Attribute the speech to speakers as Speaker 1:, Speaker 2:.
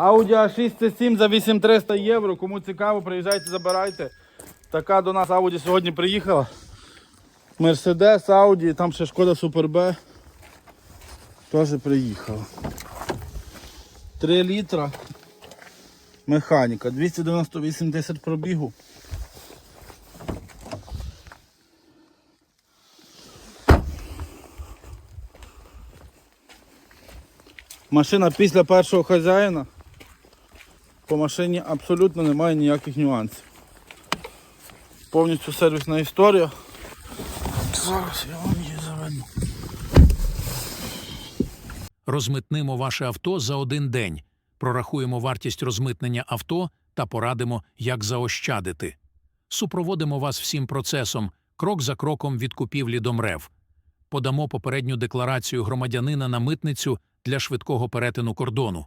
Speaker 1: Audi A6 C7 за 8300 євро. Кому цікаво, приїжджайте, забирайте. Така до нас Audi сьогодні приїхала. Mercedes, Audi, там ще шкода Super B. Теж приїхала. 3 літра. Механіка. 298 тисяч пробігу. Машина після першого хазяїна. По машині абсолютно немає ніяких нюансів. Повністю сервісна історія. Зараз я вам її заведу.
Speaker 2: Розмитнимо ваше авто за один день, прорахуємо вартість розмитнення авто та порадимо, як заощадити. Супроводимо вас всім процесом, крок за кроком від купівлі до МРЕВ. Подамо попередню декларацію громадянина на митницю для швидкого перетину кордону.